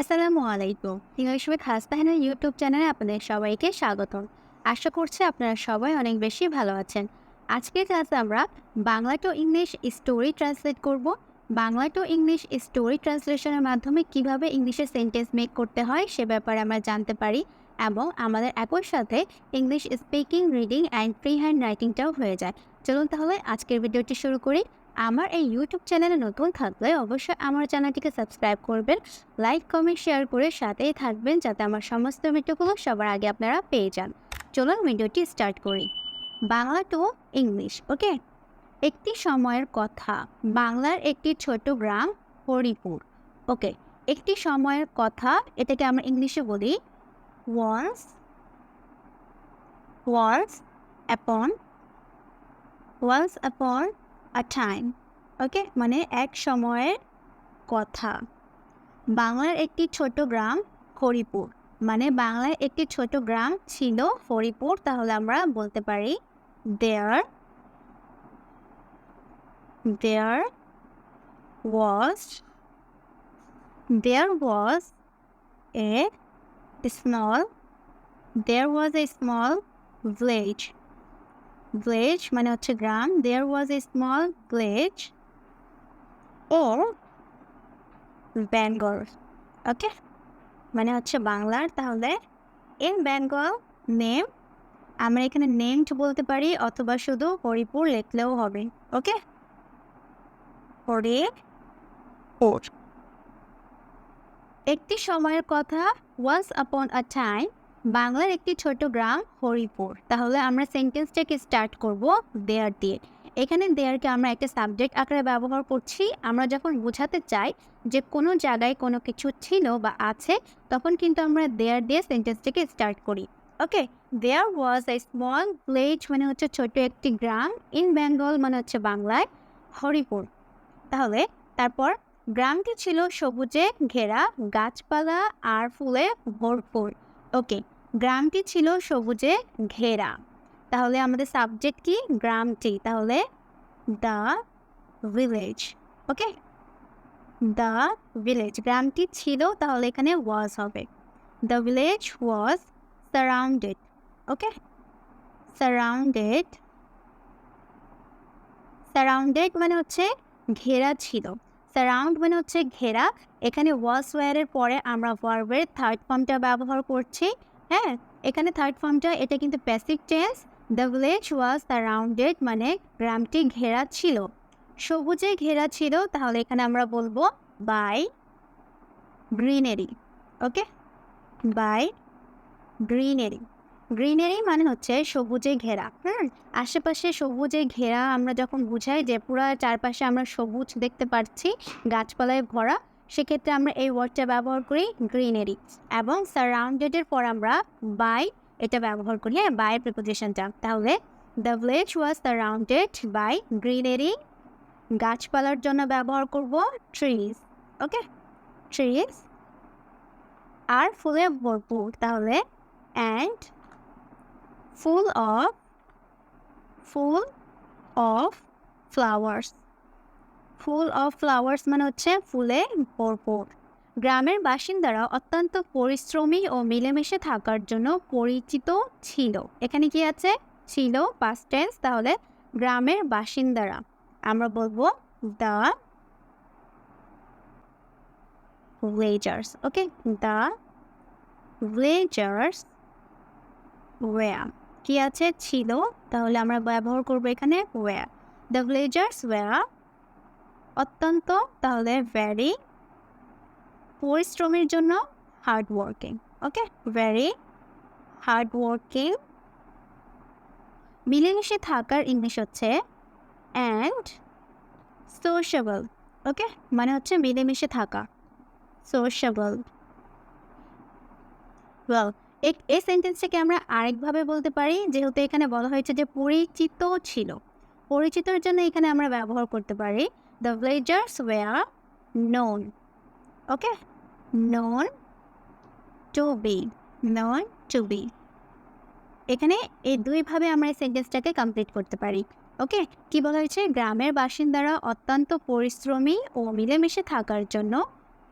আসসালামু আলাইকুম। English with হাসবাহানের YouTube চ্যানেলে আপনাদের সবাইকে স্বাগতম। আশা করছি আপনারা সবাই অনেক বেশি ভালো আছেন। আজকের ক্লাসে আমরা Bangla to English story translate করব। বাংলা টু ইংলিশ স্টোরি ট্রান্সলেশনের মাধ্যমে কীভাবে ইংলিশে সেন্টেন্স মেক করতে হয় সে ব্যাপারে আমরা জানতে পারি এবং আমাদের একই সাথে English speaking reading and free hand রাইটিংটাও হয়ে যায়। চলুন তাহলে আজকের ভিডিওটি শুরু করি। আমার এই ইউটিউব চ্যানেলে নতুন থাকলে অবশ্যই আমার চ্যানেলটিকে সাবস্ক্রাইব করবেন লাইক কমেন্ট শেয়ার করে সাথেই থাকবেন যাতে আমার সমস্ত ভিডিওগুলো সবার আগে আপনারা পেয়ে যান। চলুন ভিডিওটি স্টার্ট করি। বাংলা টু ইংলিশ ওকে একটি সময়ের কথা, বাংলার একটি ছোট গ্রাম, হরিপুর ওকে একটি সময়ের কথা, এটাকে আমরা ইংলিশে বলি once once upon once upon a time okay মানে এক সময়ের কথা। বাংলার একটি ছোট গ্রাম হরিপুর মানে বাংলার একটি ছোট গ্রাম ছিল হরিপুর তাহলে আমরা বলতে পারি there there was there was a small there was a small village village মানে হচ্ছে গ্রাম there was a small village of Bengal okay মানে হচ্ছে বাংলার, তাহলে ইন বেঙ্গল নেম আমরা এখানে নেমড বলতে পারি, অথবা শুধু হরিপুর লিখলেও হবে ওকে একটি সময়ের কথা ওয়ান্স আপন আ টাইম বাংলার একটি ছোট গ্রাম হরিপুর। তাহলে আমরা সেন্টেন্সটাকে স্টার্ট করব দেয়ার দিয়ে এখানে দেয়ারকে আমরা একটা সাবজেক্ট আকারে ব্যবহার করছি। আমরা যখন বোঝাতে চাই যে কোনো জায়গায় কোনো কিছু ছিল বা আছে, তখন কিন্তু আমরা দেয়ার দিয়ে সেন্টেন্সটাকে স্টার্ট করি। ওকে দেয়ার ওয়াজ এ স্মল ভিলেজ মানে হচ্ছে ছোট একটি গ্রাম ইন বেঙ্গল মানে হচ্ছে বাংলায় হরিপুর। তাহলে তারপর গ্রামটি ছিল সবুজে ঘেরা, গাছপালা আর ফুলে ভরপুর। ওকে গ্রামটি ছিল সবুজে ঘেরা। তাহলে আমাদের সাবজেক্ট কি? গ্রামটি। তাহলে the village okay the village গ্রামটি ছিল, তাহলে এখানে ওয়াজ হবে। The village was surrounded okay surrounded surrounded মানে হচ্ছে ঘেরা ছিল। সারাউন্ড মানে হচ্ছে ঘেরা। এখানে ওয়াজ ওয়ারের পরে আমরা ভার্বের থার্ড ফর্মটা ব্যবহার করছি। হ্যাঁ এখানে থার্ড ফর্মটা এটা কিন্তু passive tense the village was surrounded মানে গ্রামটি ঘেরা ছিল। সবুজে ঘেরা ছিল, তাহলে এখানে আমরা বলব by greenery okay by greenery greenery মানে হচ্ছে সবুজে ঘেরা, হুম? আশেপাশে সবুজে ঘেরা আমরা যখন বুঝাই যে পুরো চারপাশে আমরা সবুজ দেখতে পাচ্ছি গাছপালায় ভরা সেক্ষেত্রে আমরা এই ওয়ার্ডটা ব্যবহার করি গ্রিনারি এবং সারাউন্ডেডের পর আমরা বাই এটা ব্যবহার করি হ্যাঁ বাই প্রিপোজিশনটা তাহলে the village was surrounded by greenery গাছপালার জন্য ব্যবহার করব ট্রিজ ওকে ট্রিজ আর ফুলে ভরপুর তাহলে and full of full of flowers full of flowers মানে হচ্ছে ফুলে ভরপুর। গ্রামের বাসিন্দারা অত্যন্ত পরিশ্রমী ও মিলেমিশে থাকার জন্য পরিচিত ছিল। এখানে কি আছে? ছিল পাস্ট টেন্স তাহলে গ্রামের বাসিন্দারা। আমরা বলব the villagers okay the villagers were কি আছে? ছিল। তাহলে আমরা ব্যবহার করব এখানে were দ্য villagers were অত্যন্ত তাহলে ভেরি পরিশ্রমের জন্য hard working okay very hard working মিলেমিশে থাকার ইংলিশ হচ্ছে অ্যান্ড সোশ্যাবল ওকে মানে হচ্ছে মিলেমিশে থাকা সোশ্যাবল ওয়েল এই সেন্টেন্সটাকে আমরা আরেকভাবে বলতে পারি, যেহেতু এখানে বলা হয়েছে যে পরিচিত ছিল। পরিচিতর জন্য এখানে আমরা ব্যবহার করতে পারি the villagers were known okay known to be known to be এখানে এই দুইভাবে আমরা এই সেন্টেন্সটাকে কমপ্লিট করতে পারি। ওকে কি বলা হয়েছে? গ্রামের বাসিন্দারা অত্যন্ত পরিশ্রমী ও মিলেমিশে থাকার জন্য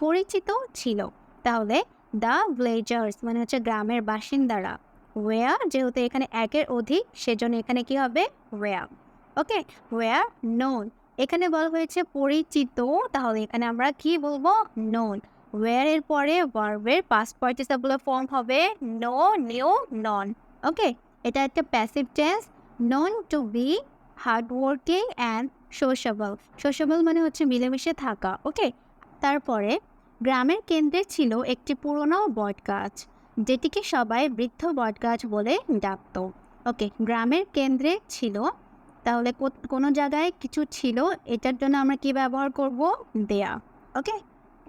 পরিচিত ছিল। তাহলে দ্য ভিলেজার্স মানে হচ্ছে গ্রামের বাসিন্দারা ওয়েয়ার যেহেতু এখানে একের অধিক, সেজন্য এখানে কি হবে? ওয়েয়ার ওকে ওয়েয়ার নোন এখানে বলা হয়েছে পরিচিত। তাহলে এখানে আমরা কি বলব? নোন ওয়ার এর পরে ভার্বের পাস্ট পার্টিসিপল ফর্ম হবে নো নিউ নন ওকে এটা একটা passive tense known to be hard working and sociable sociable মানে হচ্ছে মিলেমিশে থাকা ওকে তারপরে গ্রামের কেন্দ্রে ছিল একটি পুরনো বট গাছ যেটিকে সবাই বৃদ্ধ বট গাছ বলে ডাকত। ওকে গ্রামের কেন্দ্রে ছিল তাহলে কোনো জায়গায় কিছু ছিল, এটার জন্য আমরা কি ব্যবহার করব? দেয়া। ওকে?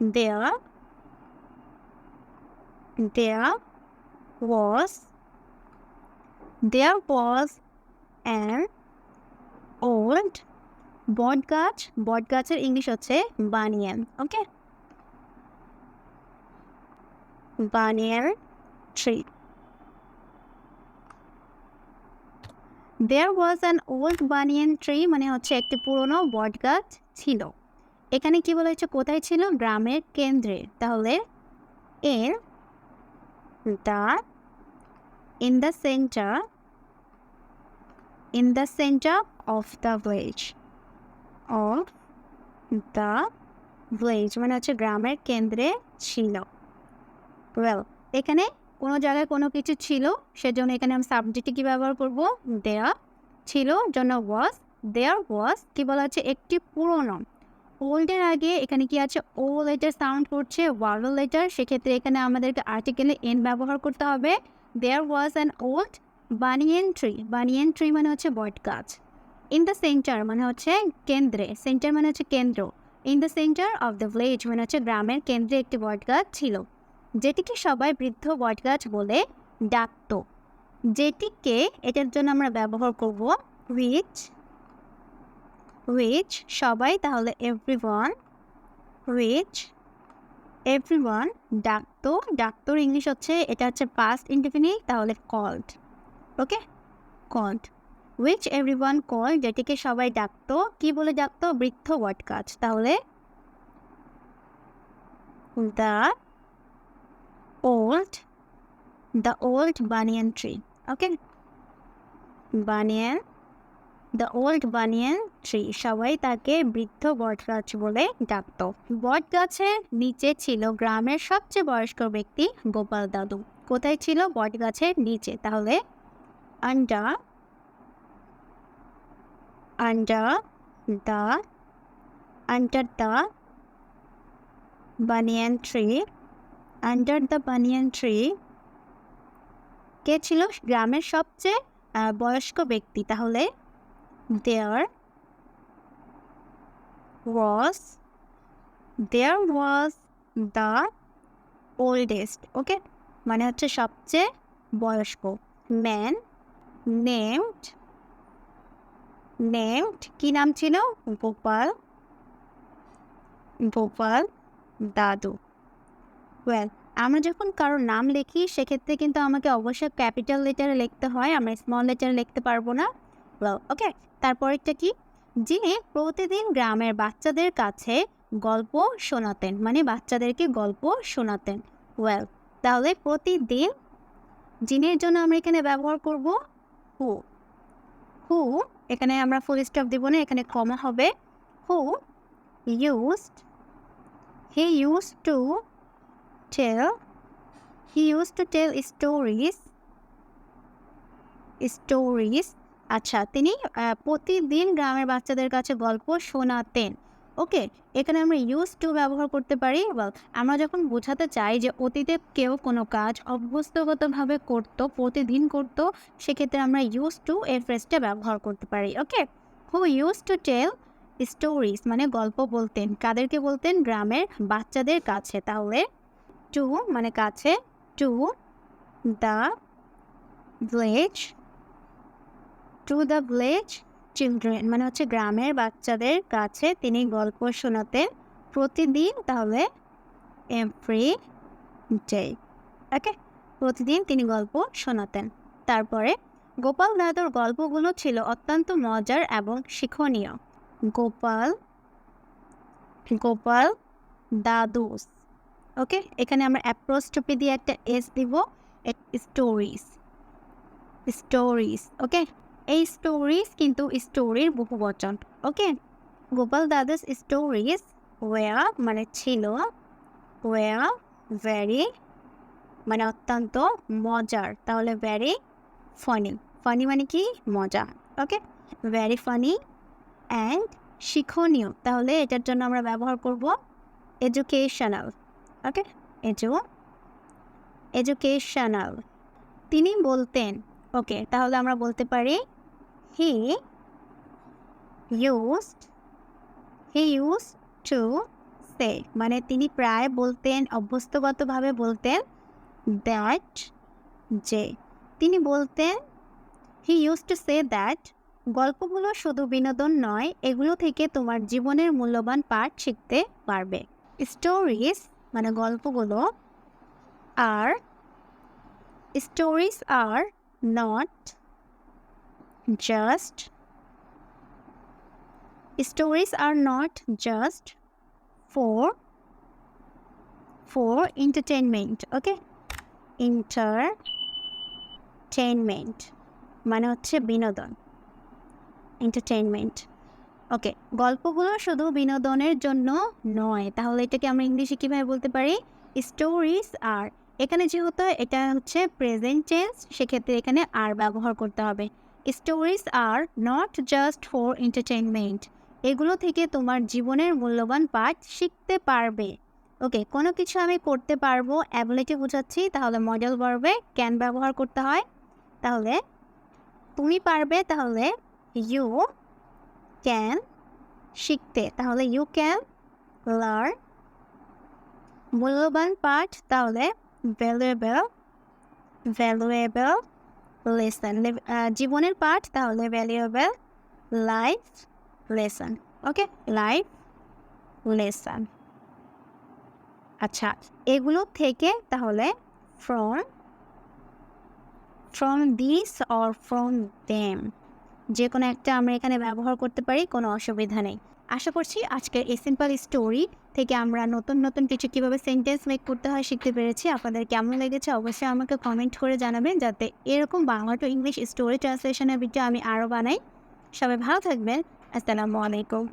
দেয়া। there was there was an old বট গাছ বট গাছের ইংলিশ হচ্ছে banyan, okay? Banyan tree. There was an old banyan tree মানে হচ্ছে একটি পুরনো বট গাছ ছিল। এখানে কি বলা হচ্ছে কোথায় ছিল? গ্রামের কেন্দ্রে। তাহলে এর the in the centre in the centre of the village of the village মানে হচ্ছে গ্রামের কেন্দ্রে ছিল। ওয়েল এখানে কোনো জায়গায় কোনো কিছু ছিল, সেজন্য এখানে আমি সাবজেক্টে কী ব্যবহার করব? দেয়া ছিল, জন্য ওয়াজ দেয়ার ওয়াজ কী বলা হচ্ছে? একটি পুরনো। ওল্ডের আগে এখানে কি আছে? ও লেটার সাউন্ড করছে ওয়ার্ল লেটার সেক্ষেত্রে এখানে আমাদেরকে আর্টিকেলে এন ব্যবহার করতে হবে। There was an old banyan tree banyan tree মানে হচ্ছে বট গাছ। ইন দ্য সেন্টার মানে হচ্ছে কেন্দ্রে সেন্টার মানে হচ্ছে কেন্দ্র। In the centre of the village মানে হচ্ছে গ্রামের কেন্দ্রে একটি বট গাছ ছিল। যেটিকে সবাই বৃদ্ধ বট গাছ বলে ডাকত। যেটিকে এটার জন্য আমরা ব্যবহার করব রিচ which সবাই তাহলে এভরিওয়ান which এভরিওয়ান ডাকতো। ডাকতোর ইংলিশ হচ্ছে, এটা হচ্ছে পাস্ট ইনডিফিনিট তাহলে called okay called which everyone called যেটিকে সবাই ডাকতো। কি বলে ডাকতো? বৃদ্ধ ওয়াট গাছ। তাহলে the old the old banyan tree okay banyan the old banyan tree সবাই তাকে বৃদ্ধ বট গাছ বলে ডাকত। বট গাছের নিচে ছিল গ্রামের সবচেয়ে বয়স্ক ব্যক্তি গোপাল দাদু। কোথায় ছিল বট গাছের নিচে? তাহলে under under the under the banyan tree under the banyan tree কে ছিল গ্রামের সবচেয়ে বয়স্ক ব্যক্তি? তাহলে there was there was the oldest ওকে মানে হচ্ছে সবচেয়ে বয়স্ক। ম্যান নেমড নেমড কি নাম ছিল? গোপাল গোপাল দাদু। ওয়েল আমরা যখন কারোর নাম লিখি, সেক্ষেত্রে কিন্তু আমাকে অবশ্যই ক্যাপিটাল লেটারে লিখতে হয়। আমরা স্মল লেটারে লিখতে পারব না। ওয়েল ওকে তারপরেরটা কি? যিনি প্রতিদিন গ্রামের বাচ্চাদের কাছে গল্প শোনাতেন মানে বাচ্চাদেরকে গল্প শোনাতেন। ওয়েল তাহলে প্রতিদিন যিনির জন্য আমরা এখানে ব্যবহার করব? হু হু এখানে আমরা ফুল স্টপ দিব না, এখানে কমা হবে। Who used he use to tell he use to tell stories stories আচ্ছা তিনি প্রতিদিন গ্রামের বাচ্চাদের কাছে গল্প শোনাতেন। ওকে, এখানে আমরা ইউজ টু ব্যবহার করতে পারি। আমরা যখন বোঝাতে চাই যে অতীতে কেউ কোনো কাজ অভ্যস্তগতভাবে করতো, প্রতিদিন করতো, সেক্ষেত্রে আমরা ইউজ টু এর ফ্রেজটা ব্যবহার করতে পারি। Okay who use to tell stories মানে গল্প বলতেন। কাদেরকে বলতেন? গ্রামের বাচ্চাদের কাছে। তাহলে টু মানে কাছে, to the village, to the village children মানে হচ্ছে গ্রামের বাচ্চাদের কাছে তিনি গল্প শোনাতেন প্রতিদিন তাহলে এভরি ডে ওকে প্রতিদিন তিনি গল্প শোনাতেন। তারপরে গোপাল দাদুর গল্পগুলো ছিল অত্যন্ত মজার এবং শিক্ষণীয়। গোপাল গোপাল দাদুস। ওকে? এখানে আমরা অ্যাপ্রোস্টপি দিয়ে একটা এস দিব। Stories stories okay? এই স্টোরিজ কিন্তু স্টোরির বহু বচন, ওকে? গোপাল দাদাস স্টোরিজ ওয়া মানে ছিল ওয়া ভেরি মানে অত্যন্ত মজার, তাহলে ভেরি ফানি ফানি মানে কি? মজা ওকে? ভেরি ফানি অ্যান্ড শিক্ষণীয়, তাহলে এটার জন্য আমরা ব্যবহার করব এডুকেশনাল ওকে? এজু? এডুকেশনাল। তিনি বলতেন, ওকে, তাহলে আমরা বলতে পারি, he used, he use to say. মানে তিনি প্রায় বলতেন, অভ্যস্তগতভাবে বলতেন, দ্যাট যে। তিনি বলতেন, he use to say that গল্পগুলো শুধু বিনোদন নয়, এগুলো থেকে তোমার জীবনের মূল্যবান পাঠ শিখতে পারবে। স্টোরিজ মানে গল্পগুলো আর stories are not just stories are not just for for entertainment okay entertainment মানে হচ্ছে বিনোদন এন্টারটেনমেন্ট ওকে, গল্পগুলো শুধু বিনোদনের জন্য নয়। তাহলে এটাকে আমরা ইংলিশে কীভাবে বলতে পারি? স্টোরিজ আর এখানে যেহেতু এটা হচ্ছে প্রেজেন্ট টেন্স সেক্ষেত্রে এখানে আর ব্যবহার করতে হবে। Stories are not just for entertainment এগুলো থেকে তোমার জীবনের মূল্যবান পাঠ শিখতে পারবে। ওকে, কোনো কিছু আমি করতে পারব অ্যাবিলিটি বোঝাচ্ছি, তাহলে মডেল ভার্বে ক্যান ব্যবহার করতে হয়। তাহলে, তুমি পারবে, তাহলে ইউ ক্যান শিখতে, তাহলে ইউ ক্যান লার্ন মূল্যবান পাঠ, তাহলে ভ্যালুয়েবল ভ্যালুয়েবল লেসন জীবনের পাঠ, তাহলে valuable life lesson okay life lesson আচ্ছা এগুলো থেকে তাহলে from from this or from them যে কোনো একটা আমরা এখানে ব্যবহার করতে পারি, কোনো অসুবিধা নেই। আশা করছি আজকের এই সিম্পল স্টোরি থেকে আমরা নতুন নতুন কিছু কীভাবে সেন্টেন্স মেক করতে হয় শিখতে পেরেছি, আপনাদের কেমন লেগেছে অবশ্যই আমাকে কমেন্ট করে জানাবেন, যাতে এরকম বাংলা টু ইংলিশ স্টোরি ট্রান্সলেশনের ভিডিও আমি আরও বানাই। সবাই ভালো থাকবেন, আসসালামু আলাইকুম।